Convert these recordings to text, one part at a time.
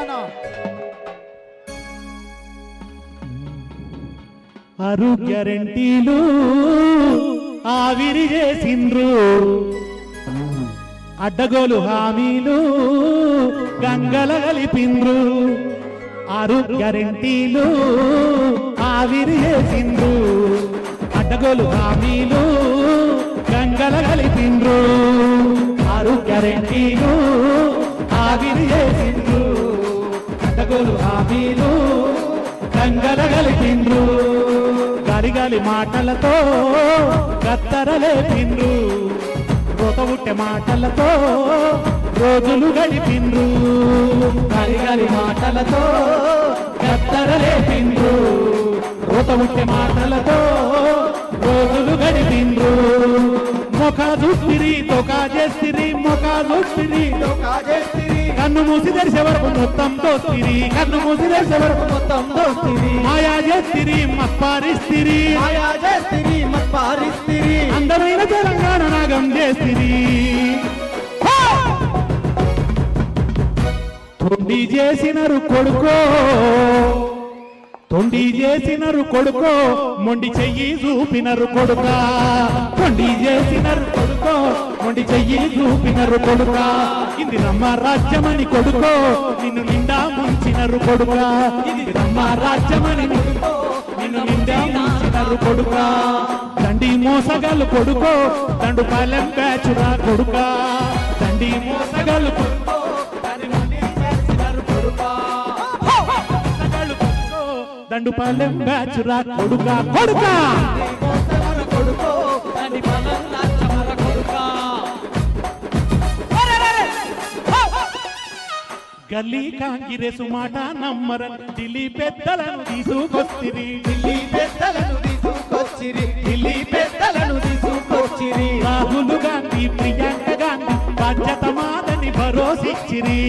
తెలంగాణ అరు గ్యారంటీలు ఆవిరి చేసిండ్రు. అడ్డగోలు హామీలు గంగల కలిపిండ్రు. ఆరు గ్యారంటీలు ఆవిరి చేసిండ్రు. అడ్డగోలు హామీలు గంగల కలిపిండ్రు. ఆరు గ్యారంటీలు ఆవిరి గంగల గరిగలి గరిగాలి మాటలతో గత్తరలేపిండ్రు రోతవుట్టె మాటలతో రోజులు గడిపిండ్రు. గరిగలి మాటలతో గత్తరలేపిండ్రు రోతవుట్టె మాటలతో రోజులు గడిపిండ్రు. మొఖ చూస్తిరి తొకా చేస్తిరి మొఖ చూస్తిరి కాజేస్తిరి కన్ను మూసి తెరిసే వరకు మొత్తం దోస్తిరి కన్ను మూసి తెరిసే వరకు మొత్తం దోస్తిరి మాయా చేస్తిరి మత్పారిస్తిరి మాయా చేస్తిరి మత్పారిస్తిరి అందమైన తెలంగాణ నాగం చేస్తిరి. తొండి చేసినరు కొడుకో. తొండి చేసినరు కొడుకో మొండి చెయ్యి చూపినరు కొడుక. తొండి చేసినరు కొడుకో మొండి చెయ్యి చూపినరు కొడుక. ఇది నమ్మ రాజ్యమని కొడుకో నిన్ను నిండా ముంచినరు కొడుక. ఇది నమ్మ రాజ్యమని కొడుకో నిన్ను నిండా ముంచినరు కొడుక. దండి మోసగలు కొడుకో దండు పాలెం బ్యాచురా కొడుక. దండి మోసగలు కొడుకో కొడుకో, దండు పాలెం బ్యాచురా కొడుక కొడుక! గల్లీ కాంగిరెసు మాట నమ్మరన్ ఢిల్లీ పెద్దలను తీసుకొస్తిరి ఢిల్లీ పెద్దలను తీసుకొచ్చిరి. ఢిల్లీ పెద్దలను తీసుకొచ్చిరి. రాహుల్ గాంధీ ప్రియాంక గాంధీ బాధ్యత మాదని భరోసిచ్చిరి.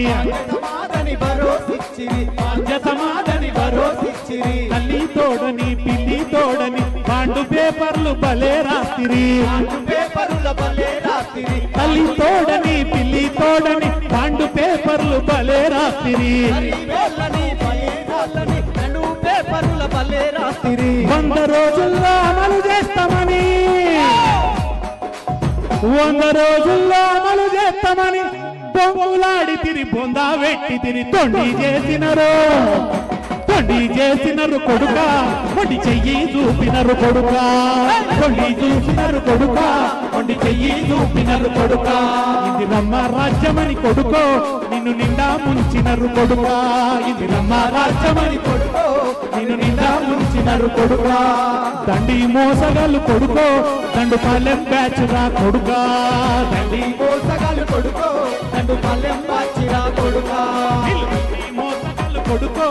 బాండు పేపర్లు భలే రాస్తిరి పేపరుల బలే రాత్రి. తల్లి తోడని పిల్లి తోడని బాండు పేపర్లు భలే రెండు పేపరుల బలే రాత్రి. వంద రోజుల్లో అమలు చేస్తామని. వంద రోజుల్లో అమలు చేస్తామని బొంగులాడి తిరి బొందా వెట్టి తిరి తొండి చేసినరు తొండి చేసినారు కొడుక మొండి చెయ్యి చూపినారు కొడుక. తొండి చూసినారు కొడుక మొండి చెయ్యి చూపినారు కొడుక. ఇది రమ్మ రాజ్యమని కొడుకో నిన్ను నిండా ముంచినరు కొడుక. ఇది రమ్మ రాజ్యమని కొడుకో నిన్ను నిండా ముంచినరు కొడుక. దండి మోసగాలు కొడుకో దండు పాలెం బ్యాచ్ రా కొడుకా. దండి మోసగాలు కొడుకో దండు పల్లెం పాచిరా కొడుకా. దండి మోసగాళ్ళు కొడుకో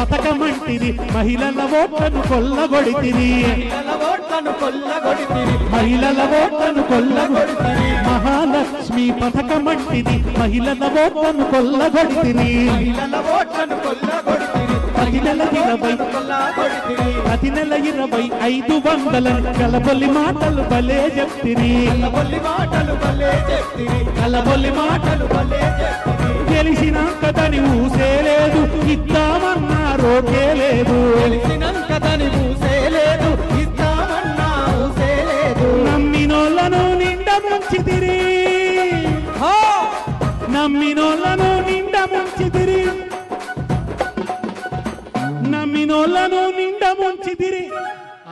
పథకమంటిది మహిళల ఓట్లను కొల్లగొడితిరి మహిళల ఓట్లను కొల్లగొడితిరి మహాలక్ష్మి పథకమంటిది మహిళల ఓట్లను కొల్లగొడితిరి ప్రతి నెల ఇరవై ప్రతి నెల ఇరవై ఐదు వందల కలబొల్లి మాటలు భలే చెప్తిరి. కలబొల్లి మాటలు భలే చెప్తిరి. కలబొల్లి మాటలు గెలిచినాక దాని ఊసే లేదు ఇద్దామన్నారోకే లేదు తెలిసినంత దాని ఊసే లేదు ఇద్దామన్నా ఊసే లేదు నమ్మినోళ్ళను నిండా ముంచితిరి నమ్మినోళ్ళను నిండా ముంచితిరి నమ్మినోళ్ళను నిండా ముంచితిరి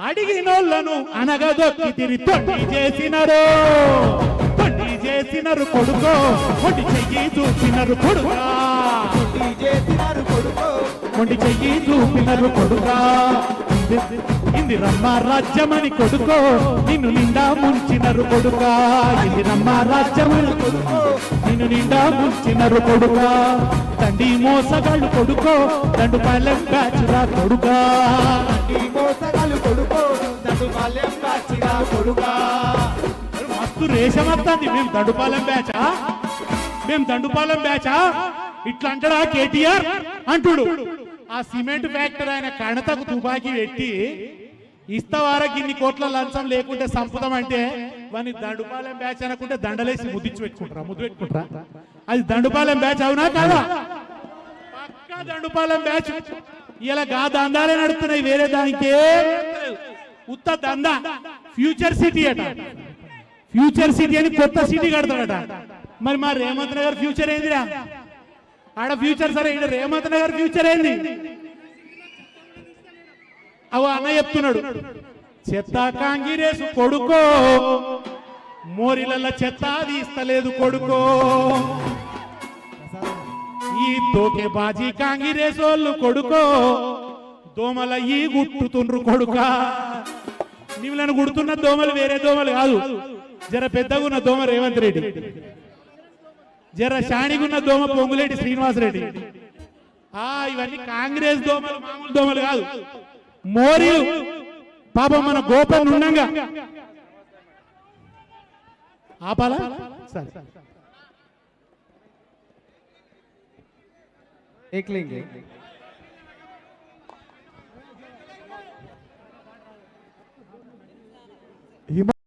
అడిగినోళ్ళను అనగదొక్కితిరి తొండి చేసినరు. చేసినరు కొడుకో. కొడి చెయ్యి చూసినరు కొడుకా. చేసినారు కొడుకో. కొండి చెయ్యి చూపినరు కొడుకా. ఇంది రమ్మ రాజ్యమని కొడుకో నిన్ను నిండా ముంచినరు కొడుకా. ఇది రమ్మ రాజ్యమని కొడుకో నిన్ను నిండా ముంచినరు కొడుకా. తండ్రి మోసగాళ్ళు కొడుకో దండు పాలెం బ్యాచురా కొడుకా. కొడుకో కొడుకా. మస్తు రేషం మేము దండుపాలెం బ్యాచా? మేము దండుపాలెం బ్యాచా? ఇట్లా అంటాడా కేటీఆర్? అంటుడు. ఆ సిమెంట్ ఫ్యాక్టరీ ఆయన కణతకు తుపాకీ పెట్టి ఇస్తవారకి ఇన్ని కోట్ల లంచం లేకుంటే సంపదం అంటే వాని దండుపాలెం బ్యాచ్ అనకుంటే దండలేసి ముద్దిచ్చి పెట్టుకుంటారా? ముద్దు పెట్టుకుంటారా? అది దండుపాలెం బ్యాచ్ అవునా కాదా? పక్కా దండుపాలెం బ్యాచ్. ఇలా గా దందాలే నడుస్తున్నాయి వేరే దానికి ఉత్త దందా. ఫ్యూచర్ సిటీ అట. ఫ్యూచర్ సిటీ అని కొత్త సిటీ కడతాడట. మరి మా రేవంత్ నగర్ ఫ్యూచర్ ఏందిరా? ఆడ ఫ్యూచర్ సరే ఈడ రేవంత్ నగర్ ఫ్యూచర్ ఏంది? అవు అన్న చెప్తున్నాడు చెత్త కాంగిరేసు కొడుకో మోరిలల్ల చెత్త తీస్తలేదు కొడుకో. ఈ తోకే బాజీ కాంగిరేసోళ్ళు కొడుకో దోమల ఈ గుట్టుతుండ్రు కొడుక. నీవులను గుడుతున్న దోమలు వేరే దోమలు కాదు జర పెద్దగున్న దోమ రేవంత్ రెడ్డి. జర షాణిగున్న దోమ పొంగులేటి శ్రీనివాసరెడ్డి. ఆ ఇవన్నీ కాంగ్రెస్ దోమలు మామూలు దోమలు కాదు. మోరీలు పాపం మన గోపన్ ఉండంగా. ఆపాలా? సరే. एक